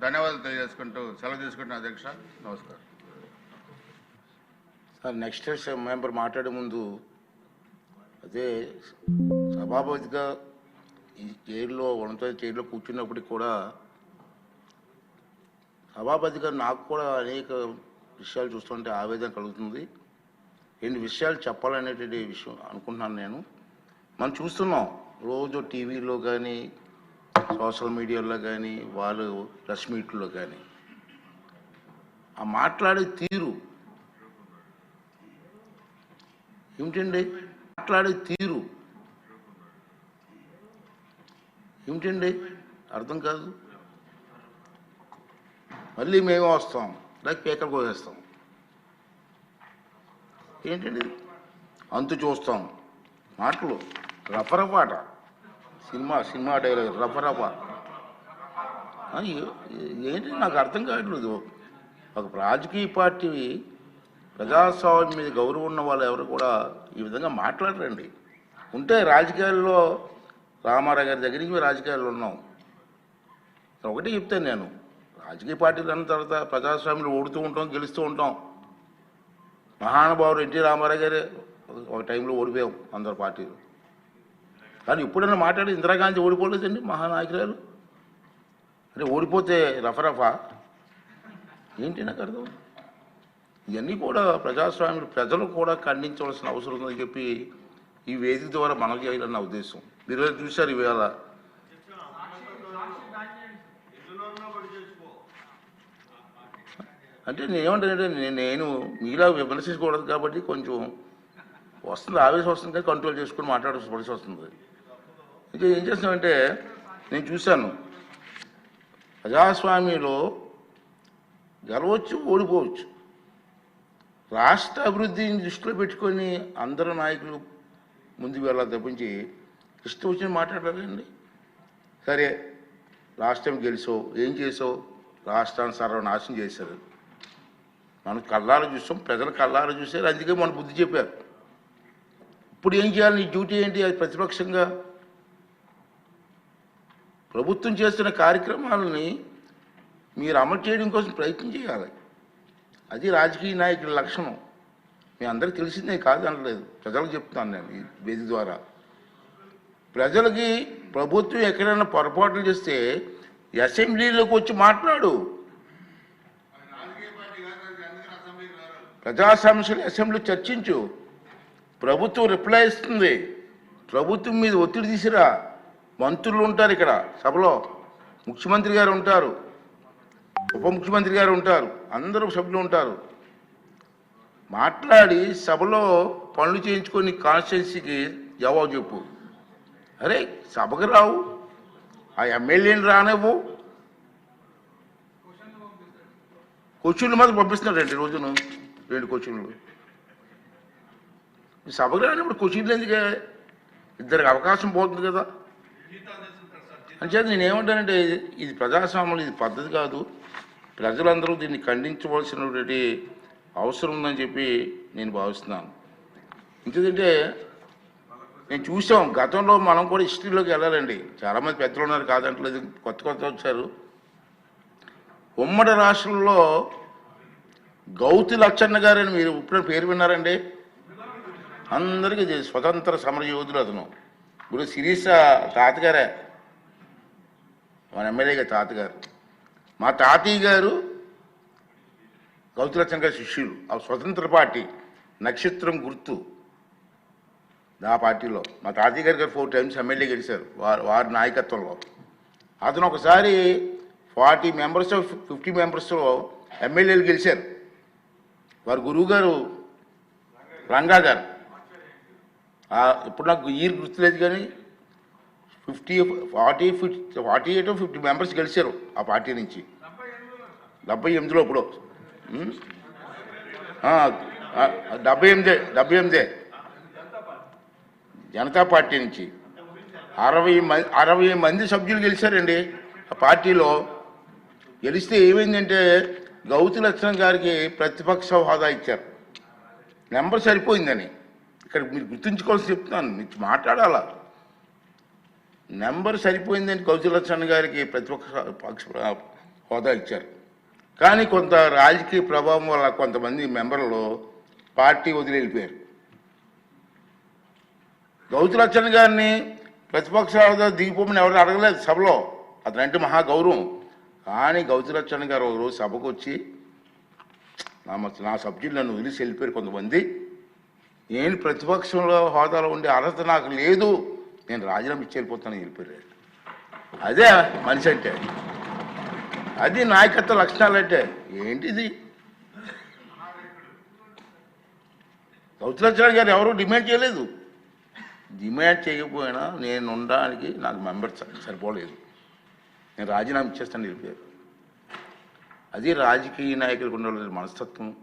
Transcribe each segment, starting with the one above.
ధన్యవాదాలు తెలియజేసుకుంటూ సెలవు తీసుకుంటున్న అధ్యక్ష నమస్కారం. సార్ నెక్స్ట్ మెంబర్ మాట్లాడే ముందు అదే సభాపతిగా ఈ చైర్లో ఉన్నత చైర్లో కూర్చున్నప్పటికి కూడా సభాపతిగా నాకు కూడా అనేక విషయాలు చూస్తుంటే ఆవేదన కలుగుతుంది. రెండు విషయాలు చెప్పాలనేటువంటి విషయం అనుకుంటున్నాను నేను. మనం చూస్తున్నాం రోజు టీవీలో కానీ సోషల్ మీడియాలో కానీ వాళ్ళు ప్రెస్ కానీ. ఆ మాట్లాడే తీరు. ఏమిటండి? మాట్లాడే తీరు. ఏమిటండి? అర్థం కాదు. మళ్ళీ మేమే వస్తాం. లేక పేకలు కోసేస్తాం. ఏంటండి అంతు చూస్తాం. మాటలు రఫరపాట సినిమా సినిమా డైలాగ్ రఫరఫ ఆ, ఏంటి నాకు అర్థం కావట్లేదు. ఒక రాజకీయ పార్టీ ప్రజాస్వామ్యం మీద గౌరవం ఉన్న వాళ్ళు ఎవరు కూడా ఈ విధంగా మాట్లాడరండి. ఉంటే రాజకీయాల్లో రామారావు గారి దగ్గర నుంచి మేము రాజకీయాల్లో ఉన్నాం. ఒకటే చెప్తాను నేను. రాజకీయ పార్టీలు అన్న తర్వాత ప్రజాస్వామ్యంలో ఓడుతూ ఉంటాం గెలుస్తూ ఉంటాం. మహానుభావుడు ఎన్టీ రామారావు గారే ఒక- ఒక టైంలో ఓడిపోయాం అందరు పార్టీలు. కానీ ఇప్పుడన్నా మాట్లాడి ఇందిరాగాంధీ ఓడిపోలేదండి మహానాయకురాలు? అంటే ఓడిపోతే రఫరఫా ఏంటి నాకు అర్థం? ఇవన్నీ కూడా ప్రజాస్వామ్యం ప్రజలు కూడా ఖండించవలసిన అవసరం ఉందని చెప్పి ఈ వేదిక ద్వారా మనకు చేయాలని నా ఉద్దేశం. మీరు చూశారు ఇవాళ? అంటే నేనేమంటానంటే నేను నేను మీలా విమర్శించకూడదు కాబట్టి కొంచెం వస్తుంది ఆవేశం వస్తుంది కంట్రోల్ చేసుకుని మాట్లాడాల్సి వస్తుంది. ఇంకా ఏం చేస్తామంటే నేను చూశాను. ప్రజాస్వామ్యంలో గెలవచ్చు ఓడిపోవచ్చు. రాష్ట్ర అభివృద్ధిని దృష్టిలో పెట్టుకొని అందరు నాయకులు ముందుకు వెళ్ళాలి తప్పించి ఇష్టం వచ్చి మాట్లాడాలండి సరే లాస్ట్ టైం గెలిచావు ఏం చేసావు రాష్ట్రాన్ని సర్వనాశనం చేశారు. మనం కళ్ళారా చూసాం ప్రజలు కళ్ళారా చూశారు అందుకే మన బుద్ధి చెప్పారు. ఇప్పుడు ఏం చేయాలి నీ డ్యూటీ ఏంటి అది ప్రతిపక్షంగా ప్రభుత్వం చేస్తున్న కార్యక్రమాలని మీరు అమలు చేయడం కోసం ప్రయత్నం చేయాలి. అది రాజకీయ నాయకుల లక్షణం. మీ అందరికి తెలిసిందే కాదనలేదు ప్రజలకు చెప్తాను నేను ఈ వేదిక ద్వారా. ప్రజలకి ప్రభుత్వం ఎక్కడైనా పొరపాట్లు చేస్తే అసెంబ్లీలోకి వచ్చి మాట్లాడు. ప్రజా సమస్యలు అసెంబ్లీ చర్చించు. ప్రభుత్వం రిప్లై ఇస్తుంది. ప్రభుత్వం మీద ఒత్తిడి తీసిరా. మంత్రులు ఉంటారు ఇక్కడ సభలో. ముఖ్యమంత్రి గారు ఉంటారు. ఉప ముఖ్యమంత్రి గారు ఉంటారు. అందరూ సభ్యులు ఉంటారు. మాట్లాడి సభలో పనులు చేయించుకొని కాన్స్టిట్యున్సీకి జవాబు చెప్పు. అరే సభకు రావు. ఆ ఎమ్మెల్యేని రానివ్వు. క్వశ్చన్లు మాత్రం పంపిస్తున్నారు రెండు రోజును. రెండు క్వశ్చన్లు. సభకు రానిప్పుడు క్వశ్చన్లు ఎందుకే? ఇద్దరికి అవకాశం పోతుంది కదా. అంచేత నేను ఏమంటానంటే ఇది- ప్రజాస్వామ్యం ఇది పద్ధతి కాదు. ప్రజలందరూ దీన్ని ఖండించవలసినటువంటి అవసరం ఉందని చెప్పి నేను భావిస్తున్నాను. ఎందుకంటే నేను చూసాం గతంలో మనం కూడా హిస్టరీలోకి వెళ్ళాలండి. చాలామంది పెద్దలు ఉన్నారు కాదంటలేదు కొత్త కొత్త వచ్చారు. ఉమ్మడి రాష్ట్రంలో గౌతి లచ్చన్న గారని మీరు ఇప్పుడు పేరు విన్నారండి? అందరికీ స్వతంత్ర సమరయోధులు అతను. ఇప్పుడు శిరీష తాతగారే. మన ఎమ్మెల్యేగా తాతగారు. మా తాతయ్య గారు గౌతి గారి శిష్యులు. ఆ స్వతంత్ర పార్టీ నక్షత్రం గుర్తు. ఆ పార్టీలో మా తాతయ్య గారు గారు ఫోర్ టైమ్స్ ఎమ్మెల్యే గెలిచారు. వారి వారి నాయకత్వంలో. అతను ఒకసారి ఫార్టీ మెంబర్స్ ఫిఫ్టీ మెంబర్స్లో ఎమ్మెల్యేలు గెలిచారు. వారి గురువు గారు రంగా గారు. ఇప్పుడు నాకు ఇయర్ గుర్తులేదు కానీ fifty forty fifty forty eight fifty members గెలిచారు ఆ పార్టీ నుంచి. డెబ్బై ఎనిమిదిలో ఇప్పుడు. డెబ్బై ఎనిమిదే డెబ్బై ఎనిమిదే. జనతా పార్టీ నుంచి. అరవై మంది అరవై మంది సభ్యులు గెలిచారండి ఆ పార్టీలో. గెలిస్తే ఏమైందంటే గౌతు లక్షణం గారికి ప్రతిపక్ష హోదా ఇచ్చారు. నెంబర్ సరిపోయిందని. ఇక్కడ మీరు గుర్తుంచుకోవాల్సి చెప్తున్నాను మీరు మాట్లాడాలా? నెంబర్ సరిపోయిందని గౌతు గారికి ప్రతిపక్ష పక్ష హోదా ఇచ్చారు. కానీ కొంత రాజకీయ ప్రభావం వల్ల కొంతమంది మెంబర్లు పార్టీ వదిలి వెళ్ళిపోయారు. గౌతులచ్చన్ గారిని ప్రతిపక్ష హోదా దిగిపోమని ఎవరు అడగలేదు సభలో. అతనంటే మహా గౌరవం కానీ గౌతులచ్చన్ గారు ఒక రోజు సభకు వచ్చి నా మ- నా సబ్జెక్టు నన్ను వదిలేసి వెళ్ళిపోయారు కొంతమంది. నేను ప్రతిపక్షంలో హోదాలో ఉండే అర్హత నాకు లేదు. నేను రాజీనామా ఇచ్చి వెళ్ళిపోతానని వెళ్ళిపోయాడు. అదే మనిషి అంటే. అది నాయకత్వ లక్షణాలు అంటే. ఏంటిది? సౌత్రాచార్య గారు ఎవరు డిమాండ్ చేయలేదు? డిమాండ్ చేయకపోయినా నేను ఉండడానికి నాకు మెంబర్ సరిపోలేదు. నేను రాజీనామా ఇచ్చేస్తాను వెళ్ళిపోయారు అది రాజకీయ నాయకులకు ఉండాలి మనస్తత్వం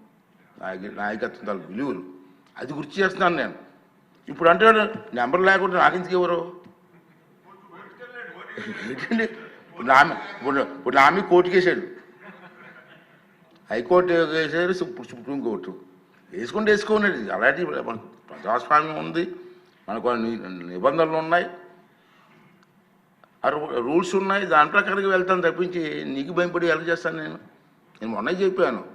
నాయక నాయకత్వం తాలూకు విలువలు అది గుర్తు చేస్తున్నాను నేను. ఇప్పుడు అంటే నెంబర్ లేకుండా నాకు ఎందుకు ఎవరు? ఏంటండి ఇప్పుడు నా మీ- ఇప్పుడు కోర్టుకి వేసాడు హైకోర్టు వేసారు ఇప్పుడు సుప్రీం కోర్టు. వేసుకుంటే వేసుకోండి. అలాంటి మనకు ప్రజాస్వామ్యం ఉంది. మనకు నిబంధనలు ఉన్నాయి. రూ- రూల్స్ ఉన్నాయి. దాని ప్రకారంగా వెళ్తాను తప్పించి నీకు భయపడి ఎలా చేస్తాను నేను? నేను మొన్న చెప్పాను.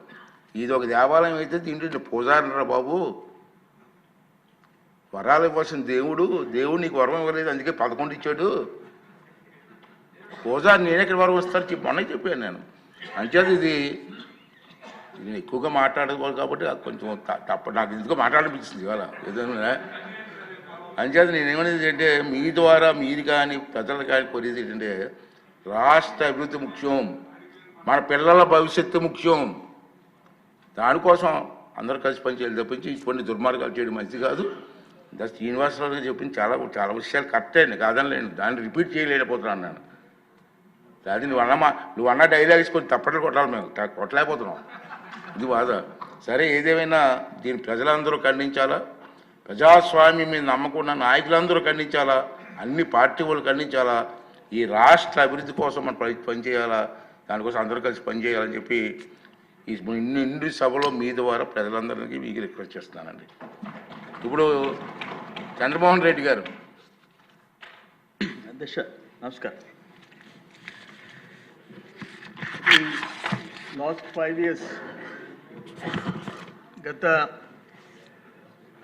ఇది ఒక దేవాలయం అయితే దీంట్లో పూజారిరా బాబు. వరాలు ఇవ్వాల్సిన దేవుడు దేవుడు నీకు వరం ఇవ్వలేదు అందుకే పదకొండు ఇచ్చాడు. పూజా నేను ఎక్కడ వరం వస్తాను చెప్పి మొన్న చెప్పాను నేను. అంచేది ఇది నేను ఎక్కువగా మాట్లాడకూడదు కాబట్టి అది కొంచెం తప్ప నాకు ఎందుకో మాట్లాడనిపించింది ఇవాళ. ఏదైనా అంచేది నేను ఏమనేది అంటే మీ ద్వారా మీది కానీ ప్రజలు కానీ కోరేది ఏంటంటే రాష్ట్ర అభివృద్ధి ముఖ్యం మన పిల్లల భవిష్యత్తు ముఖ్యం. దానికోసం అందరూ కలిసి పనిచేయాలి తప్పించి ఇటువంటి దుర్మార్గాలు చేయడం మంచిది కాదు. ఇంకా శ్రీనివాసరావు గారు చెప్పింది చాలా చాలా విషయాలు కరెక్ట్ అండి కాదనలేను దాన్ని రిపీట్ చేయలేకపోతున్నాను నేను అది నువ్వు అన్న మా నువ్వు అన్న డైలాగ్స్ కొన్ని తప్పట్లు కొట్టాలి మేము కొట్టలేకపోతున్నాం. ఇది బాధ. సరే ఏదేమైనా దీన్ని ప్రజలందరూ ఖండించాలా? ప్రజాస్వామ్యం మీద నమ్మకున్న నాయకులందరూ ఖండించాలా? అన్ని పార్టీ వాళ్ళు ఖండించాలా? ఈ రాష్ట్ర అభివృద్ధి కోసం మనం పని పనిచేయాలా దానికోసం అందరూ కలిసి పనిచేయాలని చెప్పి ఈ ఇన్ని ఇన్ని సభలో మీ ద్వారా ప్రజలందరికీ మీకు రిక్వెస్ట్ చేస్తున్నానండి. ఇప్పుడు చంద్రమోహన్ రెడ్డి గారు. అధ్యక్ష నమస్కారం. లాస్ట్ ఫైవ్ ఇయర్స్ గత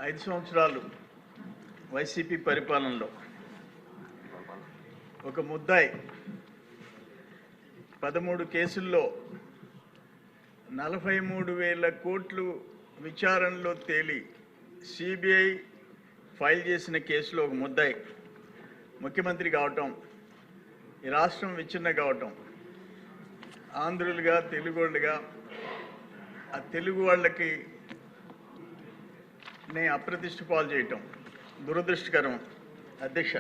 ఐదు సంవత్సరాలు వైసీపీ పరిపాలనలో ఒక ముద్దాయి పదమూడు కేసుల్లో నలభై మూడు వేల కోట్లు విచారణలో తేలి సిబిఐ ఫైల్ చేసిన కేసులో ఒక ముద్దాయి ముఖ్యమంత్రి కావటం ఈ రాష్ట్రం విచ్ఛిన్న కావటం ఆంధ్రులుగా తెలుగోళ్ళుగా ఆ తెలుగు వాళ్ళకి నే అప్రతిష్ట పాలు చేయటం దురదృష్టకరం అధ్యక్ష.